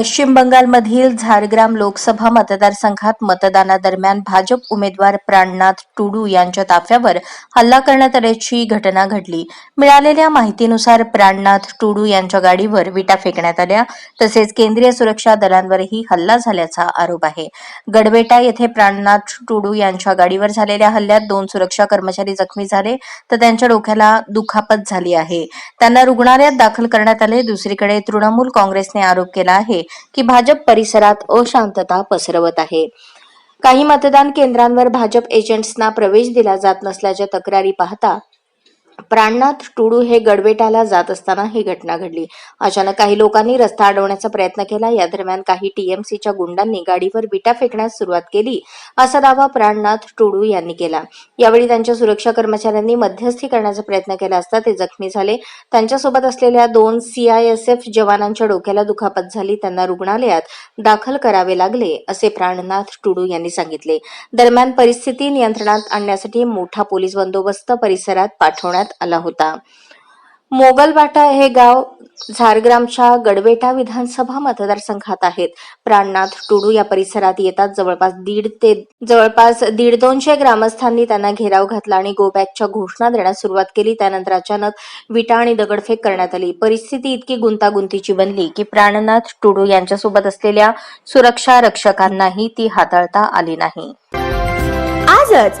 पश्चिम बंगालमधील झारग्राम लोकसभा मतदारसंघात मतदानादरम्यान भाजप उमेदवार प्राणनाथ टुडू यांच्या ताफ्यावर हल्ला करण्यात आल्याची घटना घडली. मिळालेल्या माहितीनुसार प्राणनाथ टुडू यांच्या गाडीवर विटा फेकण्यात आल्या. तसेच केंद्रीय सुरक्षा दलांवरही हल्ला झाल्याचा आरोप आहे. गडबेटा येथे प्राणनाथ टुडू यांच्या गाडीवर झालेल्या हल्ल्यात दोन सुरक्षा कर्मचारी जखमी झाले तर त्यांच्या डोक्याला दुखापत झाली आहे. त्यांना रुग्णालयात दाखल करण्यात आले. दुसरीकडे तृणमूल काँग्रेसने आरोप केला आहे की भाजप परिसरात अशांतता पसरवत आहे. काही मतदान केंद्रांवर भाजप एजंट्सना प्रवेश दिला जात नसल्याच्या तक्रारी पाहता प्राणनाथ टुडू हे गडबेटाला जात असताना ही घटना घडली. अचानक काही लोकांनी रस्ता अडवण्याचा प्रयत्न केला. या दरम्यान काही टीएमसीच्या गुंडांनी गाडीवर विटा फेकण्यास सुरुवात केली असा दावा प्राणनाथ टुडू यांनी केला. यावेळी त्यांच्या सुरक्षा कर्मचाऱ्यांनी मध्यस्थी करण्याचा प्रयत्न केला असता ते जखमी झाले. त्यांच्यासोबत असलेल्या दोन सीआयएसएफ जवानांच्या डोक्याला दुखापत झाली. त्यांना रुग्णालयात दाखल करावे लागले असे प्राणनाथ टुडू यांनी सांगितले. दरम्यान परिस्थिती नियंत्रणात आणण्यासाठी मोठा पोलीस बंदोबस्त परिसरात पाठवण्यात आला होता. मोगलवाटा हे गाव झारग्रामच्या गडवेटा विधानसभा मतदारसंघात आहेत. प्राणनाथ टुडू या परिसरात येतात. जवळपास दीड ते जवळपास दीड दोनशे ग्रामस्थांनी त्यांना घेराव घातला आणि गोबॅकच्या घोषणा देण्यास सुरुवात केली. त्यानंतर अचानक विटा आणि दगडफेक करण्यात आली. परिस्थिती इतकी गुंतागुंतीची बनली की प्राणनाथ टुडू यांच्यासोबत असलेल्या सुरक्षा रक्षकांनाही ती हाताळता आली नाही. आजच